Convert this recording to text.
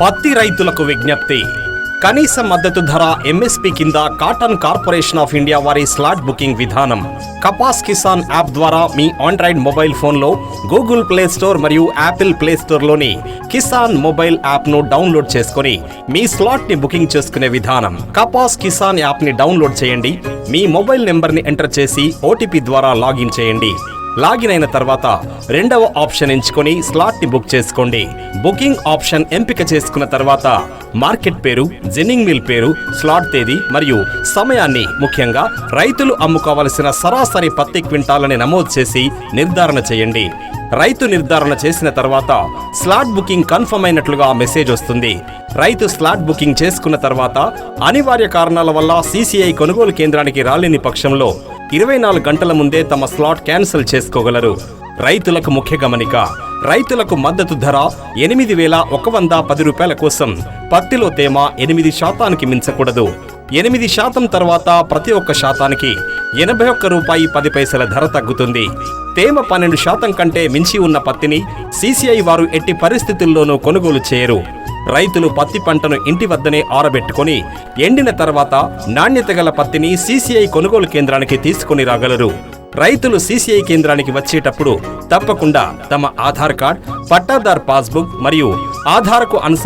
పత్తి రైతులకు విజ్ఞప్తి. కనీస మద్దతు ధర ఎంఎస్పి కింద కాటన్ కార్పొరేషన్ ఆఫ్ ఇండియా వారి స్లాట్ బుకింగ్ విధానం. కపాస్ కిసాన్ యాప్ ద్వారా మీ ఆండ్రాయిడ్ మొబైల్ ఫోన్లో గూగుల్ ప్లే స్టోర్ మరియు యాపిల్ ప్లే స్టోర్లోని కిసాన్ మొబైల్ యాప్ను డౌన్లోడ్ చేసుకొని మీ స్లాట్ని బుకింగ్ చేసుకునే విధానం. కపాస్ కిసాన్ యాప్ని డౌన్లోడ్ చేయండి. మీ మొబైల్ నెంబర్ని ఎంటర్ చేసి ఓటీపీ ద్వారా లాగిన్ చేయండి. లాగిన్ అయిన తర్వాత రెండవ ఆప్షన్ ఎంచుకొని స్లాట్ని బుక్ చేసుకోండి. బుకింగ్ ఆప్షన్ ఎంపిక చేసుకున్న తర్వాత మార్కెట్ పేరు జెన్నింగ్ మిల్ పేరు స్లాట్ తేదీ మరియు సమయాన్ని ముఖ్యంగా రైతులు అమ్ముకోవలసిన సరాసరి పత్తి క్వింటాలని నమోదు చేసి నిర్ధారణ చేయండి. రైతు నిర్ధారణ చేసిన తర్వాత స్లాట్ బుకింగ్ కన్ఫర్మ్ అయినట్లుగా మెసేజ్ వస్తుంది. రైతు స్లాట్ బుకింగ్ చేసుకున్న తర్వాత అనివార్య కారణాల వల్ల సీసీఐ కొనుగోలు కేంద్రానికి రాలేని పక్షంలో ఇరవై నాలుగు గంటల ముందే తమ స్లాట్ క్యాన్సిల్ చేసుకోగలరు. రైతులకు ముఖ్య గమనిక రైతులకు మద్దతు ధర ఎనిమిది వేల ఒక వంద పది రూపాయల కోసం పత్తిలో తేమ ఎనిమిది శాతానికి మించకూడదు. ఎనిమిది శాతం తర్వాత ప్రతి ఒక్క శాతానికి ఎనభై ఒక్క రూపాయి పది పైసల ధర తగ్గుతుంది. తేమ పన్నెండు శాతం కంటే మించి ఉన్న పత్తిని సీసీఐ వారు ఎట్టి పరిస్థితుల్లోనూ కొనుగోలు చేయరు. రైతులు పత్తి పంటను ఇంటి వద్దనే ఆరబెట్టుకొని ఎండిన తర్వాత నాణ్యత గల పత్తిని సీసీఐ కొనుగోలు కేంద్రానికి తీసుకుని రాగలరు. రైతులు సీసీఐ కేంద్రానికి వచ్చేటప్పుడు తప్పకుండా తమ ఆధార్ కార్డ్ పట్టాదార్ పాస్బుక్ మరియు ఆధార్కు అనుస